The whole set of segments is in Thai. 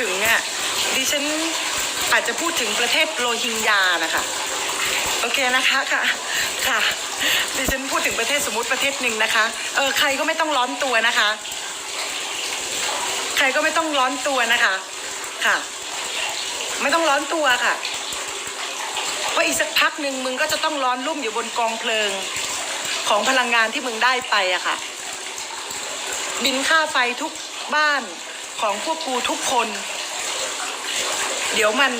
ถึงอะดิฉันอาจจะพูดถึงประเทศโรฮิงญานะคะโอเคนะคะค่ะค่ะดิฉันพูดถึงประเทศสมมติประเทศหนึ่งนะคะเออใครก็ไม่ต้องร้อนตัวนะคะ ใครก็ไม่ต้องร้อนตัวนะคะค่ะ ไม่ต้องร้อนตัวค่ะเพราะอีกสักพักหนึ่งมึงก็จะต้องร้อนรุ่มอยู่บนกองเพลิงของพลังงานที่มึงได้ไปอะค่ะ บินค่าไฟทุกบ้าน ของพวกกูทุกคน เดี๋ยวมัน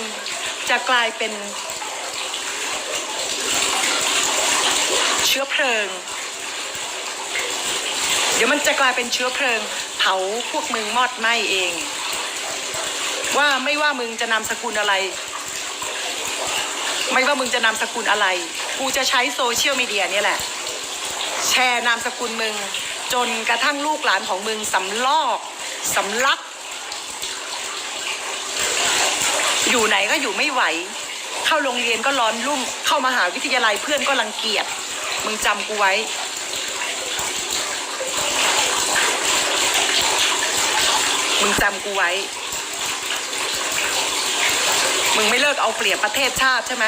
จะกลายเป็น เชื้อเพลิง เดี๋ยวมันจะกลายเป็นเชื้อเพลิง เผาพวกมึงมอดไหมเอง ว่าไม่ว่ามึงจะนำสกุลอะไร ไม่ว่ามึงจะนำสกุลอะไร กูจะใช้โซเชียลมีเดียเนี่ยแหละ แชร์นามสกุลมึงจนกระทั่งลูกหลานของมึงสำลอก สำลัก อยู่ไหนก็อยู่ไม่ไหว เข้าโรงเรียนก็ร้อนรุ่ม เข้ามหาวิทยาลัยเพื่อนก็รังเกียจ มึงจำกูไว้ มึงจำกูไว้ มึงไม่เลิกเอาเปรียบประเทศชาติใช่ไหม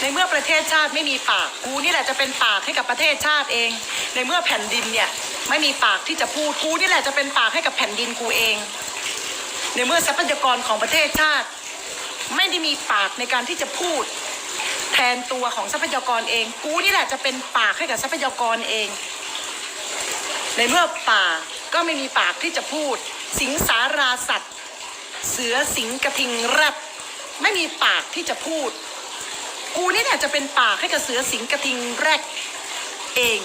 ในเมื่อประเทศชาติไม่มีปากกูนี่แหละจะเป็นปากให้กับประเทศชาติเอง ในเมื่อแผ่นดินเนี่ยไม่มีปากที่จะพูดกูนี่แหละจะเป็นปากให้กับแผ่นดินกูเอง ในเมื่อทรัพยากรของประเทศชาติ ไม่ได้มีปากในการที่จะพูด แทนตัวของทรัพยากรเอง กูนี่แหละจะเป็นปากให้กับทรัพยากรเอง ในเมื่อป่าก็ไม่มีปากที่จะพูด สิงสาราสัตว์ เสือสิงกระทิงแรบไม่มีปากที่จะพูด กูนี่เนี่ยจะเป็นปากให้กับเสือสิงกระทิงแรกเอง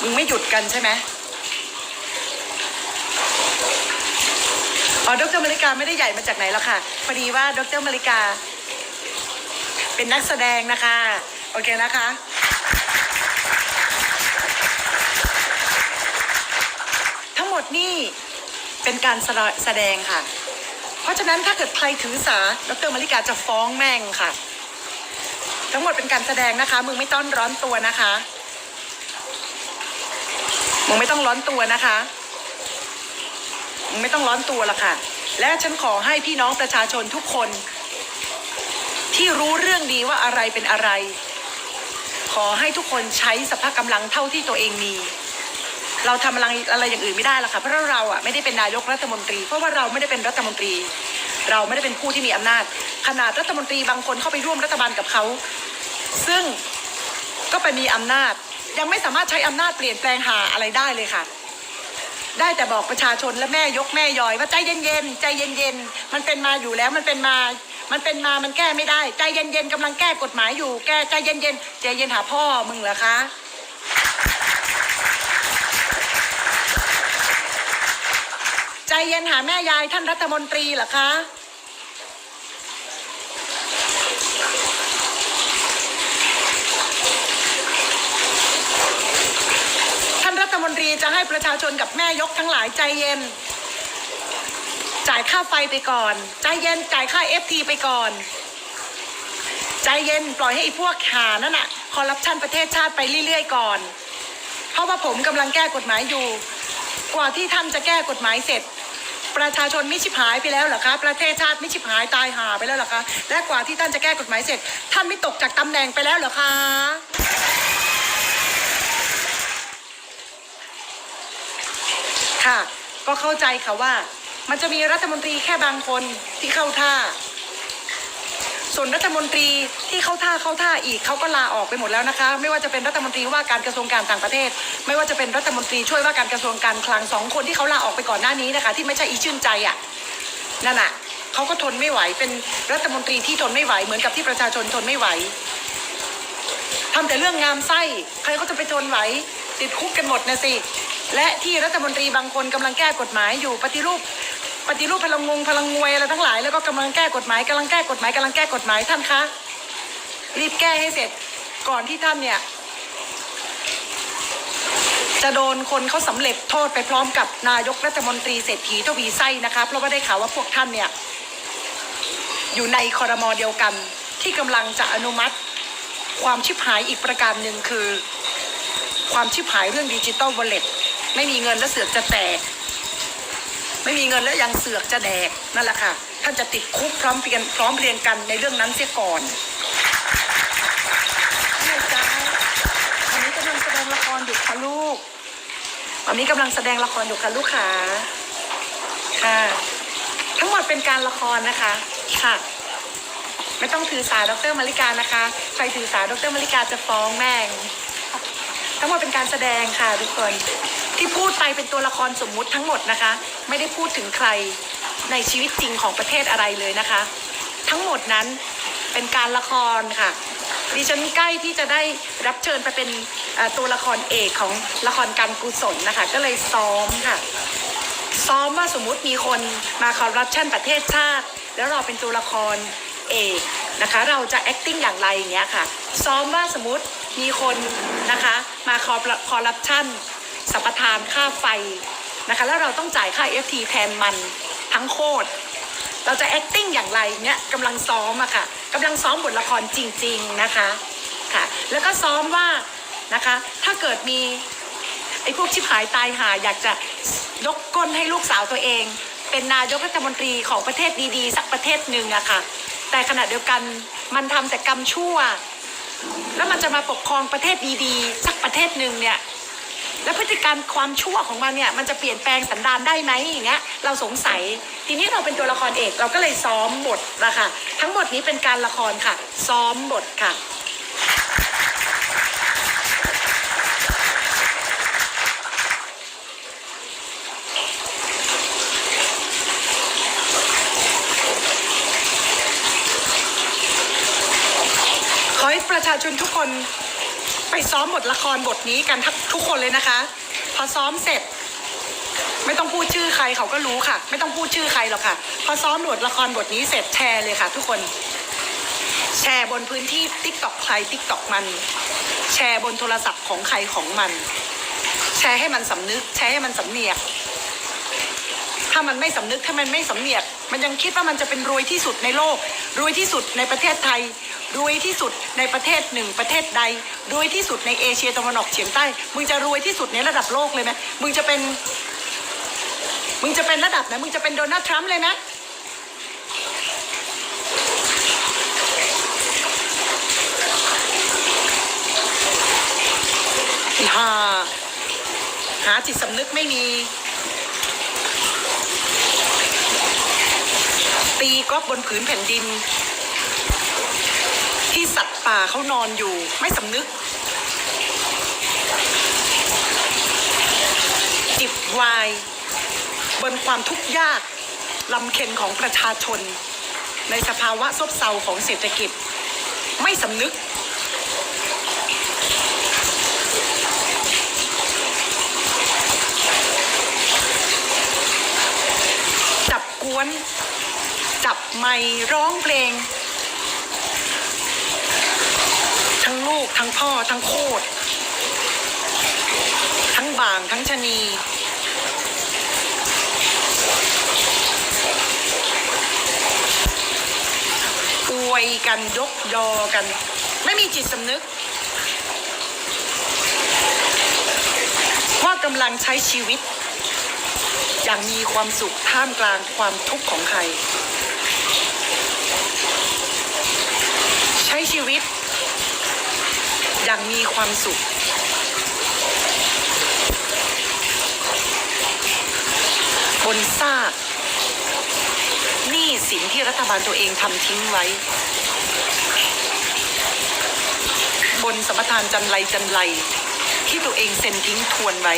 มึงไม่หยุดกันใช่ไหม อ๋อดรมาริกาไม่ได้ใหญ่มาจากไหนแล้วค่ะ พอดีว่าดรมาริกา เป็นนักแสดงนะคะ โอเคนะคะ ทั้งหมดนี่เป็นการแสดงค่ะ เพราะฉะนั้นถ้าเกิดใครถือสา ดรมาริกาจะฟ้องแม่งค่ะ ทั้งหมดเป็นการแสดงนะคะ มึงไม่ต้องร้อนตัวนะคะ มึงไม่ต้องร้อนตัวนะคะ ไม่ต้องร้อนตัวละค่ะ และฉันขอให้พี่น้องประชาชนทุกคน ที่รู้เรื่องดีว่าอะไรเป็นอะไร ขอให้ทุกคนใช้สภาพกำลังเท่าที่ตัวเองมี เราทำอะไรอะไรอย่างอื่นไม่ได้หรอกค่ะเพราะเราอะไม่ได้เป็นนายกรัฐมนตรี เพราะว่าเราไม่ได้เป็นรัฐมนตรี เราไม่ได้เป็นผู้ที่มีอำนาจ ขนาดรัฐมนตรีบางคนเข้าไปร่วมรัฐบาลกับเขา ซึ่งก็ไปมีอำนาจยังไม่สามารถใช้อำนาจเปลี่ยนแปลงหาอะไรได้เลยค่ะ ได้แต่บอกประชาชนและแม่ยกแม่ยอยว่าใจเย็นๆใจเย็นๆมันเป็นมาอยู่แล้วมันเป็นมา มันเป็นมามันแก้ไม่ได้ ใจเย็นๆกำลังแก้กฎหมายอยู่แก้ใจเย็นๆใจเย็นหาพ่อมึงเหรอคะใจเย็นหาแม่ยายท่านรัฐมนตรีเหรอคะ ท่านรัฐมนตรี จะให้ประชาชนกับแม่ยกทั้งหลายใจเย็น จ่ายค่าไฟไปก่อน ใจเย็นจ่ายค่าเอฟทีไปก่อน ใจเย็นปล่อยให้ไอ้พวกหานั่นน่ะคอร์รัปชันประเทศชาติไปเรื่อยๆก่อน เพราะว่าผมกำลังแก้กฎหมายอยู่ กว่าที่ท่านจะแก้กฎหมายเสร็จประชาชนไม่ชิบหายไปแล้วเหรอคะ ประเทศชาติไม่ชิบหายตายหาไปแล้วเหรอคะ และกว่าที่ท่านจะแก้กฎหมายเสร็จ ท่านไม่ตกจากตำแหน่งไปแล้วเหรอคะ ค่ะ ก็เข้าใจค่ะว่า มันจะมีรัฐมนตรีแค่บางคนที่เข้าท่า ส่วนรัฐมนตรีที่เข้าท่าเข้าท่าอีกเขาก็ลาออกไปหมดแล้วนะคะ ไม่ว่าจะเป็นรัฐมนตรีว่าการกระทรวงการต่างประเทศ ไม่ว่าจะเป็นรัฐมนตรีช่วยว่าการกระทรวงการคลังสองคนที่เขาลาออกไปก่อนหน้านี้นะคะ ที่ไม่ใช่อีชื่นใจอะ่ะนั่นอะเขาก็ทนไม่ไหวเป็นรัฐมนตรีที่ทนไม่ไหวเหมือนกับที่ประชาชนทนไม่ไหวทำแต่เรื่องงามไส้ ใครเขาจะไปทนไหว ติดคุกกันหมดนะสิ และที่รัฐมนตรีบางคนกำลังแก้กฎหมายอยู่ปฏิรูปปฏิรูปพลังงงพลังงวยอะไรทั้งหลายแล้วก็กำลังแก้กฎหมายกำลังแก้กฎหมายกำลังแก้กฎหมายท่านคะรีบแก้ให้เสร็จก่อนที่ท่านเนี่ย จะโดนคนเขาสำเร็จโทษไปพร้อมกับนายกรัฐมนตรีเศรษฐีทวีไส้นะคะเพราะว่าได้ข่าวว่าพวกท่านเนี่ย อยู่ในคอรมอเดียวกันที่กำลังจะอนุมัติ ความชิบหายอีกประการหนึ่งคือ ความชิบหายเรื่องดิจิตอลวอลเล็ต ไม่มีเงินและเสือกจะแตก ไม่มีเงินแล้วยังเสือกจะแดกนั่นแหละค่ะ ท่านจะติดคุกพร้อมเพรียงพร้อมเพรียงกันในเรื่องนั้นเสียก่อนไม่จ้าวันนี้กำลังแสดงละครอยู่ค่ะลูกวันนี้กำลังแสดงละครอยู่ค่ะลูกขาค่ะ ทั้งหมดเป็นการละครนะคะค่ะไม่ต้องถือสาดรมาริกานะคะ ใครถือสาดรมาริกาจะฟ้องแม่ง ทั้งหมดเป็นการแสดงค่ะทุกคน ที่พูดไปเป็นตัวละครสมมุติทั้งหมดนะคะ ไม่ได้พูดถึงใครในชีวิตจริงของประเทศอะไรเลยนะคะ ทั้งหมดนั้นเป็นการละครค่ะดิฉันใกล้ที่จะได้รับเชิญไปเป็นตัวละครเอกของละครการกุศลนะคะ ก็เลยซ้อมค่ะ ซ้อมว่าสมมุติมีคนมาคอร์รัปชันประเทศชาติ แล้วเราเป็นตัวละครเอกนะคะ เราจะ acting อย่างไรอย่างเงี้ยค่ะ ซ้อมว่าสมมติมีคนนะคะมาคอร์รัปชัน สัมปทานค่าไฟนะคะแล้วเราต้องจ่ายค่า FT แทนมันทั้งโคตรเราจะ acting อย่างไรเนี่ยกำลังซ้อมอะค่ะกำลังซ้อมบทละครจริง ๆนะคะค่ะแล้วก็ซ้อมว่านะคะถ้าเกิดมีไอ้พวกชิบหายตายหาอยากจะยกก้นให้ลูกสาวตัวเอง เป็นนายกรัฐมนตรีของประเทศดีๆ สักประเทศหนึ่งอะค่ะ แต่ขณะเดียวกันมันทำแต่กรรมชั่ว แล้วมันจะมาปกครองประเทศดีๆ สักประเทศหนึ่งเนี่ย แล้วพฤติการมความชั่วของมันเนี่ยมันจะเปลี่ยนแปลงสันดานได้ไหมอย่างเงี้ยเราสงสัย ทีนี้เราเป็นตัวละครเอกเราก็เลยซ้อมบทนะคะทั้งหมดนี้เป็นการละครค่ะ ซ้อมบทค่ะขอให้ประชาชนทุกคน ไปซ้อมบทละครบทนี้กันทุกคนเลยนะคะ พอซ้อมเสร็จ ไม่ต้องพูดชื่อใครเขาก็รู้ค่ะ ไม่ต้องพูดชื่อใครหรอกค่ะ พอซ้อมบทละครบทนี้เสร็จแชร์เลยค่ะ ทุกคนแชร์บนพื้นที่ติ๊กตอกใครติ๊กตอกมัน แชร์บนโทรศัพท์ของใครของมัน แชร์ให้มันสำนึก แชร์ให้มันสำเนียก ถ้ามันไม่สำนึกถ้ามันไม่สำเนียก มันยังคิดว่ามันจะเป็นรวยที่สุดในโลก รวยที่สุดในประเทศไทย รวยที่สุดในประเทศหนึ่งประเทศใดรวยที่สุดในเอเชียตะวันออกเฉียงใต้ มึงจะรวยที่สุดในระดับโลกเลยไหมมึงจะเป็น มึงจะเป็นระดับไหนมึงจะเป็นโดนัลด์ทรัมป์เลยนะอีห่าหาจิตสำนึกไม่มี ตีกอลบนผืนแผ่นดิน ที่สัตว์ป่าเขานอนอยู่ไม่สำนึก จิบวาย บนความทุกข์ยากลำเค็นของประชาชน ในสภาวะซบเซาของเศรษฐกิจ ไม่สำนึก จับกวน จับไมค์ร้องเพลง ทั้งลูก ทั้งพ่อ ทั้งโคตรทั้งบาง ทั้งชะนีอวยกันยกยอกัน ไม่มีจิตสำนึก ว่ากำลังใช้ชีวิต อย่างมีความสุขท่ามกลางความทุกข์ของใคร ใช้ชีวิต อย่างมีความสุข บนซากหนี้สินที่รัฐบาลตัวเองทำทิ้งไว้ บนสมทานจันไรจันไรที่ตัวเองเซ็นทิ้งทวนไว้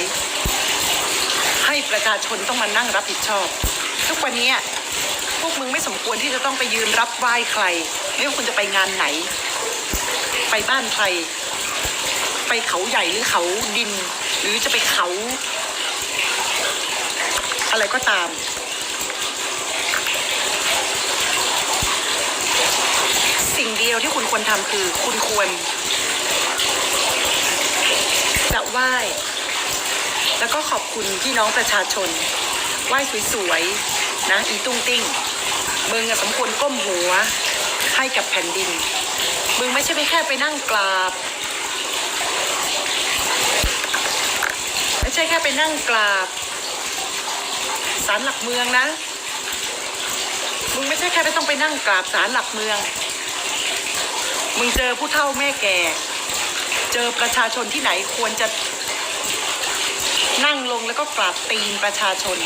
ให้ประชาชนต้องมานั่งรับผิดชอบ ทุกวันนี้พวกมึงไม่สมควรที่จะต้องไปยืนรับไหว้ใครไม่ว่าคุณจะไปงานไหน ไปบ้านใคร ไปเขาใหญ่หรือเขาดิน หรือจะไปเขา อะไรก็ตาม สิ่งเดียวที่คุณควรทำคือ คุณควร จะไหว้แล้วก็ขอบคุณพี่น้องประชาชน ไหว้สวยๆ นะ อีตุ้งติ้งมึงอะสมควรก้มหัวให้กับแผ่นดิน มึงไม่ใช่ไปแค่ไปนั่งกราบ ไม่ ใช่แค่ไปนั่งกราบศาลหลักเมืองนะ มึงไม่ใช่แค่ไม่ต้องไปนั่งกราบศาลหลักเมือง มึงเจอผู้เฒ่าแม่แก่ เจอประชาชนที่ไหนควรจะนั่งลงแล้วก็กราบตีนประชาชน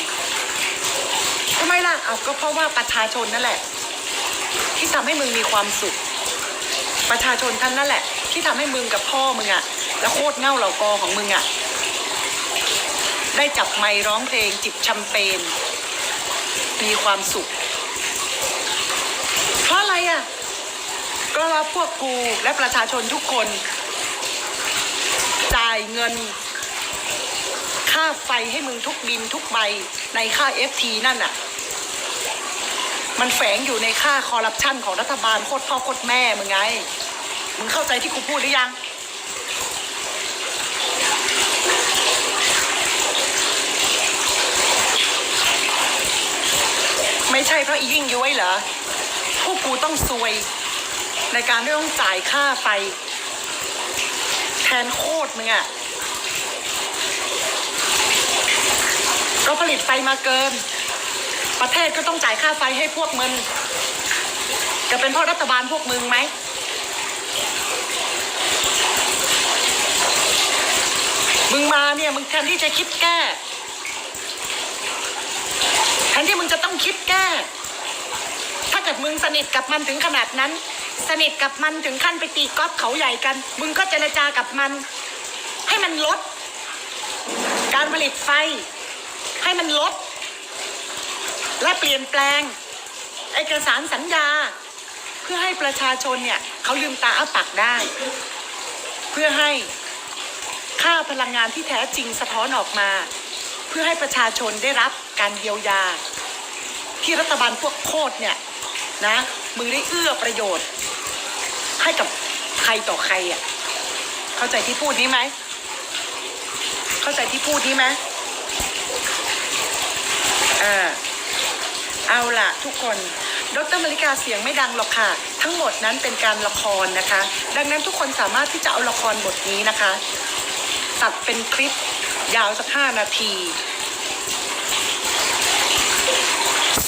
ทำไมล่ะเอาก็เพราะว่าประชาชนนั่นแหละ ที่ทำให้มึงมีความสุข ประชาชนท่านนั่นแหละ ที่ทำให้มึงกับพ่อมึงอะและโคตรเง่าเหล่ากอของมึงอะ ได้จับไมค์ร้องเพลงจิบแชมเปญมีความสุข เพราะอะไรอะก็ว่าพวกกูและประชาชนทุกคน จ่ายเงิน ค่าไฟให้มึงทุกบินทุกใบในค่า FT นั่นน่ะ มันแฝงอยู่ในค่าคอร์รัปชันของรัฐบาลโคตรพ่อโคตรแม่มึงไง มึงเข้าใจที่กูพูดหรือยัง ไม่ใช่เพราะอียิ่งย้วยเหรอพวกกูต้องซวย ในการที่ต้องจ่ายค่าไฟแทนโคตรมึงอะก็ผลิตไฟมาเกิน ประเทศก็ต้องจ่ายค่าไฟให้พวกมึง จะเป็นเพราะรัฐบาลพวกมึงไหมมึงมาเนี่ย มึงแทนที่จะคิดแก้ แทนที่มึงจะต้อง คิดแก้ ถ้าเกิดมึงสนิทกับมันถึงขนาดนั้น สนิทกับมันถึงขั้นไปตีก๊อฟเขาใหญ่กัน มึงก็เจรจากับมัน ให้มันลด การผลิตไฟ ให้มันลด และเปลี่ยนแปลงเอกสารสัญญา เพื่อให้ประชาชนเนี่ยเขาลืมตาอ้าปากได้ เพื่อให้ค่าพลังงานที่แท้จริงสะท้อนออกมา เพื่อให้ประชาชนได้รับการเยียวยา ที่รัฐบาลพวกโคตรเนี่ยนะมึงได้เอื้อประโยชน์ ให้กับใครต่อใครอะเข้าใจที่พูดนี้ไหมเข้าใจที่พูดนี้ไหมเอ่าเอาล่ะทุกคนดรมาริกาเสียงไม่ดังหรอกค่ะ ทั้งหมดนั้นเป็นการละครนะคะ ดังนั้นทุกคนสามารถที่จะเอาละครบทนี้นะคะ ตัดเป็นคลิปยาวสักห้านาที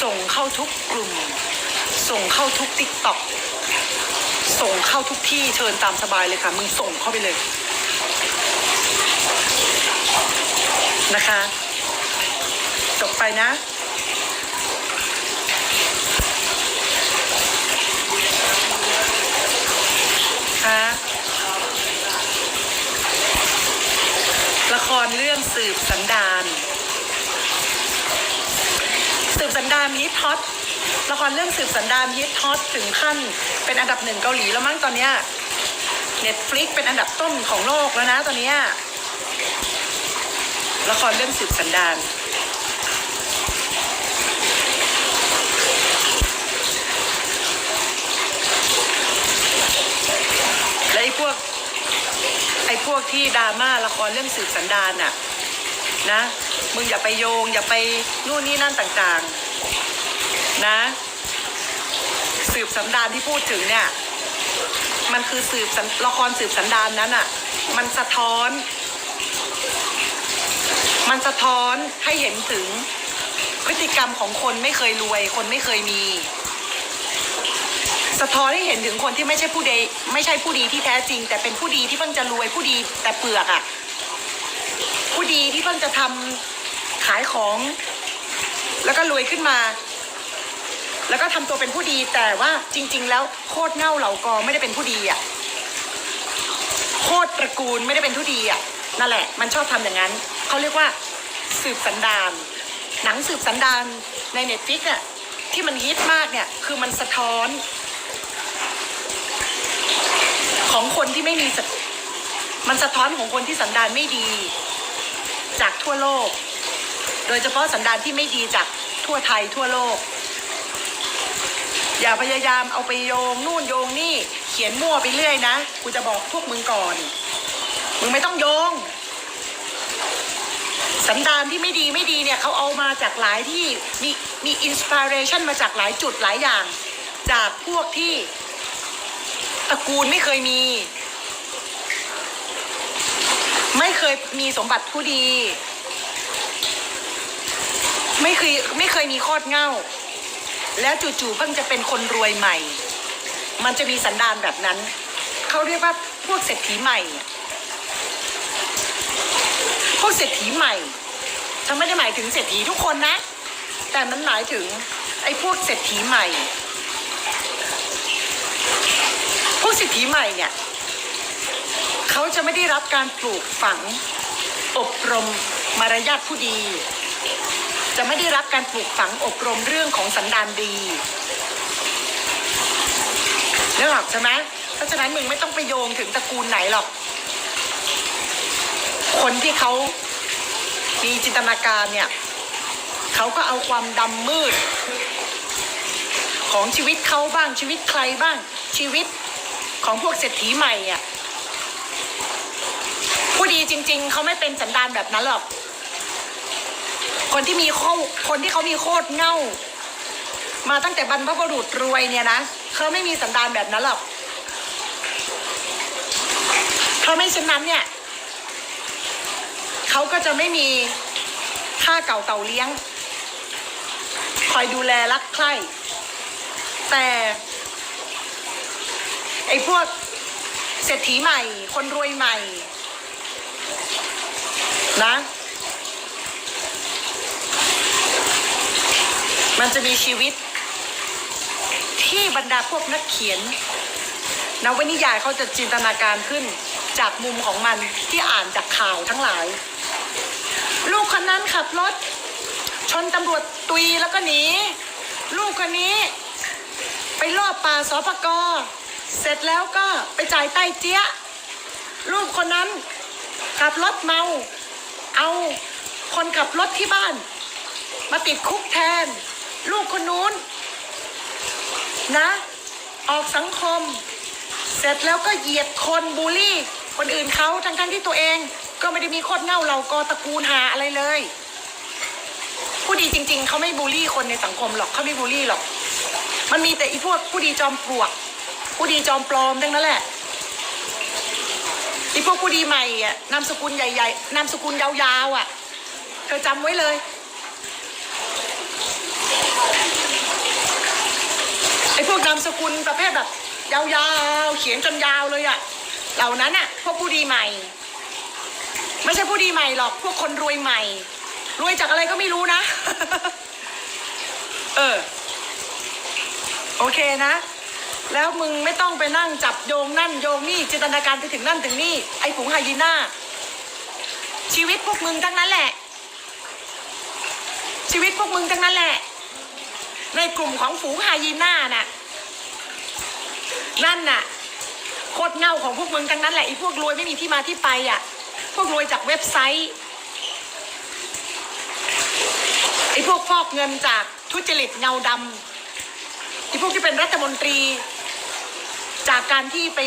ส่งเข้าทุกกลุ่ม ส่งเข้าทุกติ๊กต็อกส่งเข้าทุกที่เชิญตามสบายเลยค่ะ มึงส่งเข้าไปเลย นะคะ จบไปนะคะละครเรื่องสืบสันดาน สืบสันดานฮิตฮอตละครเรื่องสืบสันดานฮิตฮอตถึงขั้นเป็นอันดับหนึ่งเกาหลีแล้วมั้งตอนเนี้เน็ตฟลิกเป็นอันดับต้นของโลกแล้วนะตอนเนี้ยละครเรื่องสืบสันดานและไอ้พวกไอ้พวกที่ดราม่าละครเรื่องสืบสันดานน่ะนะ มึงอย่าไปโยง อย่าไปนู่นนี่นั่นต่างๆ นะ สืบสันดานที่พูดถึงเนี่ย มันคือสืบสละครสืบสันดานนั้นอะ มันสะท้อน มันสะท้อนให้เห็นถึงพฤติกรรมของคนไม่เคยรวย คนไม่เคยมี สะท้อนให้เห็นถึงคนที่ไม่ใช่ผู้ดีไม่ใช่ผู้ดีที่แท้จริง แต่เป็นผู้ดีที่เพิ่งจะรวยผู้ดีแต่เปลือกอะ่ะ ผู้ดีที่เพิ่งจะทำขายของ แล้วก็รวยขึ้นมา แล้วก็ทำตัวเป็นผู้ดีแต่ว่าจริง ๆ แล้วโคตรเง่าเหล่ากอไม่ได้เป็นผู้ดีอะ่ะโคตรตระกูลไม่ได้เป็นผู้ดีอะ่ะนั่นแหละ มันชอบทำอย่างนั้นเขาเรียกว่าสืบสันดาน หนังสืบสันดานในเน็ตฟิกเนี่ยที่มันฮิตมากเนี่ยคือมันสะท้อน ของคนที่ไม่มีมันสะท้อนของคนที่สันดานไม่ดี จากทั่วโลก โดยเฉพาะสันดานที่ไม่ดีจากทั่วไทยทั่วโลก อย่าพยายามเอาไปโยงนู่นโยงนี่ เขียนมั่วไปเรื่อยนะ กูจะบอกพวกมึงก่อน มึงไม่ต้องโยง สันดานที่ไม่ดีไม่ดีเนี่ยเขาเอามาจากหลายที่มีมีอินสปิเรชันมาจากหลายจุดหลายอย่าง จากพวกที่ตระกูลไม่เคยมี ไม่เคยมีสมบัติผู้ดี ไม่เคยไม่เคยมีคตรเง่า แล้วจู่ๆเพิ่งจะเป็นคนรวยใหม่ มันจะมีสันดานแบบนั้น เขาเรียกว่าพวกเศรษฐีใหม่ พวกเศรษฐีใหม่ฉันไม่ได้หมายถึงเศรษฐีทุกคนนะ แต่มันหมายถึงไอ้พวกเศรษฐีใหม่ พวกเศรษฐีใหม่เนี่ย เขาจะไม่ได้รับการปลูกฝัง อบรมมารยาทผู้ดี จะไม่ได้รับการปลูกฝังอบรมเรื่องของสันดานดีนึกออกใช่ไหมเพราะฉะนั้นมึงไม่ต้องไปโยงถึงตระกูลไหนหรอก คนที่เขามีจินตนาการเนี่ยเขาก็เอาความดำมืด ของชีวิตเขาบ้างชีวิตใครบ้างชีวิตของพวกเศรษฐีใหม่อะ ผู้ดีจริง ๆ เขาไม่เป็นสันดานแบบนั้นหรอก คนที่มีโคคนที่เขามีโคตรเง่า มาตั้งแต่บรรพบุรุษรวยเนี่ยนะเขาไม่มีสันดานแบบนั้นหรอกเพราะไม่เช่นนั้นเนี่ยเขาก็จะไม่มีค่าเก่าเต่าเลี้ยง คอยดูแลรักใคร่แต่ไอ้พวกเศรษฐีใหม่ คนรวยใหม่ นะ มันจะมีชีวิต ที่บรรดาพวกนักเขียนนวนิยายเขาจะจินตนาการขึ้นจากมุมของมันที่อ่านจากข่าวทั้งหลาย ลูกคนนั้นขับรถ ชนตำรวจตุยแล้วก็หนี ลูกคนนี้ ไปลอบป่าสปกเสร็จแล้วก็ไปจ่ายใต้เจี๊ยลูกคนนั้นขับรถเมา เอาคนขับรถที่บ้าน มาติดคุกแทน ลูกคนนู้น นะ ออกสังคม เสร็จแล้วก็เหยียดคนบูลลี่ คนอื่นเขาทั้งทั้งที่ตัวเอง ก็ไม่ได้มีโคตรเง่าเรากอตระกูลหาอะไรเลยผู้ดีจริง ๆเขาไม่บูลลี่คนในสังคมหรอกเขาไม่บูลลี่หรอก มันมีแต่อีพวกผู้ดีจอมปลวก ผู้ดีจอมปลอมทั้งนั้นแหละ อีพวกผู้ดีใหม่อะนามสกุลใหญ่ๆนามสกุลยาวๆอะ เธอจำไว้เลย ไอ้พวกนามสกุลประเภทแบบ ยาวๆ เขียนจนยาวเลยอะเหล่านั้นอะพวกผู้ดีใหม่ ไม่ใช่ผู้ดีใหม่หรอก พวกคนรวยใหม่ รวยจากอะไรก็ไม่รู้นะ เออ โอเคนะ แล้วมึงไม่ต้องไปนั่งจับโยงนั่นโยงนี่จินตนาการไปถึงนั่นถึงนี่ไอ้ฝูงไฮยีน่าชีวิตพวกมึงทั้งนั้นแหละ ชีวิตพวกมึงทั้งนั้นแหละ ในกลุ่มของฝูงไฮยีน่าน่ะนั่นน่ะโคตรเง่าของพวกมึงทั้งนั้นแหละไอ้พวกรวยไม่มีที่มาที่ไปอะ พวกรวยจากเว็บไซต์ไอ้พวกฟอกเงินจากทุจริตเงาดำไอ้พวกที่เป็นรัฐมนตรี จากการที่ไป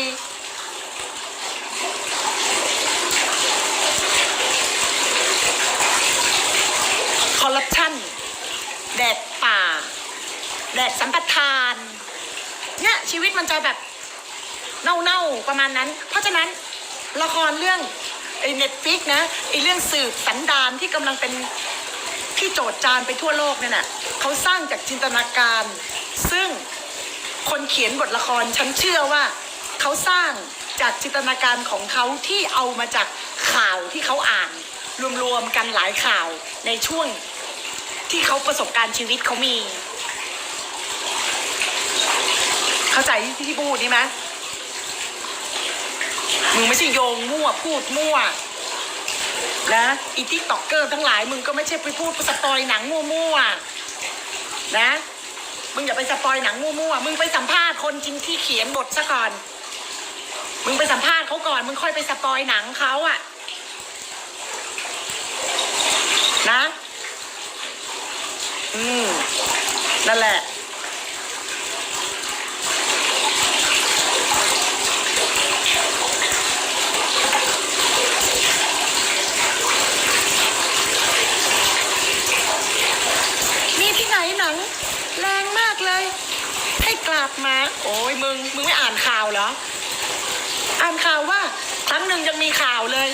คอร์รัปชันแดกป่า แดกสัมปทาน เนี่ยชีวิตมันจะแบบเน่าๆประมาณนั้น เพราะฉะนั้นละครเรื่องไอ้เน็ตฟิกนะไอ้เรื่องสืบสันดานที่กำลังเป็นที่โจทย์จานไปทั่วโลกเนี่ยนะเขาสร้างจากจินตนาการ ซึ่ง คนเขียนบทละครฉันเชื่อว่าเขาสร้างจากจินตนาการของเขาที่เอามาจากข่าวที่เขาอ่าน รวมๆกันหลายข่าวในช่วงที่เขาประสบการณ์ชีวิตเขามี เข้าใจที่ที่พูดนี่ไหมมึงไม่ใช่โยงมั่วพูดมั่วนะอีทิกตอกเกอร์ทั้งหลายมึงก็ไม่ใช่ไปพูดสปอยหนังมั่วๆนะ มึงอย่าไปสปอยหนังมั่วๆ มึงไปสัมภาษณ์คนจริงที่เขียนบทซะก่อน มึงไปสัมภาษณ์เขาก่อน มึงค่อยไปสปอยหนังเขาอะนะ อืม นั่นแหละ มีที่ไหนหนัง แรงมากเลย ให้ กลับมา โอ้ยมึง มึงไม่อ่านข่าวเหรอ อ่านข่าวว่า ครั้งหนึ่งยังมีข่าวเลย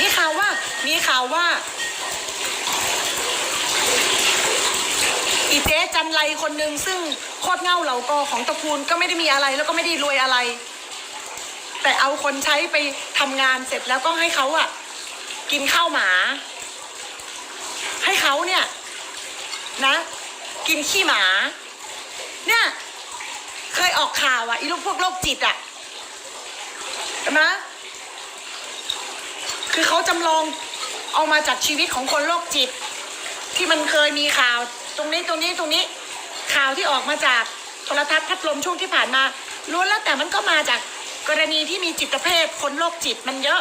มีข่าวว่า มีข่าวว่า อีเจ๊จันไรคนหนึ่งซึ่งโคตรเง่าเหล่ากอของตระกูลก็ไม่ได้มีอะไรแล้วก็ไม่ได้รวยอะไร แต่เอาคนใช้ไปทำงานเสร็จแล้วก็ให้เขาอะกินข้าวหมา ให้เขาเนี่ยนะ กินขี้หมาเนี่ยเคยออกข่าวอะอีลูกพวกโรคจิตอะเห็นไหมคือเขาจำลองเอามาจากชีวิตของคนโรคจิต ที่มันเคยมีข่าวตรงนี้ตรงนี้ตรงนี้ข่าวที่ออกมาจากโทรทัศน์พัดลมช่วงที่ผ่านมาล้วนแล้วแต่มันก็มาจากกรณีที่มีจิตเภทคนโรคจิตมันเยอะ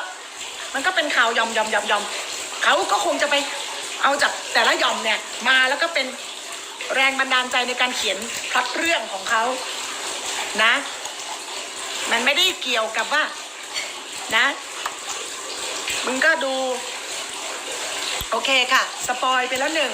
มันก็เป็นข่าวยอมยอมยอมยอมเขาก็คงจะไปเอาจากแต่ละย่อมเนี่ยมาแล้วก็เป็น แรงบันดาลใจในการเขียนพล็อตเรื่องของเขานะ มันไม่ได้เกี่ยวกับว่า นะ มึงก็ดู โอเคค่ะ สปอยไปแล้วหนึ่ง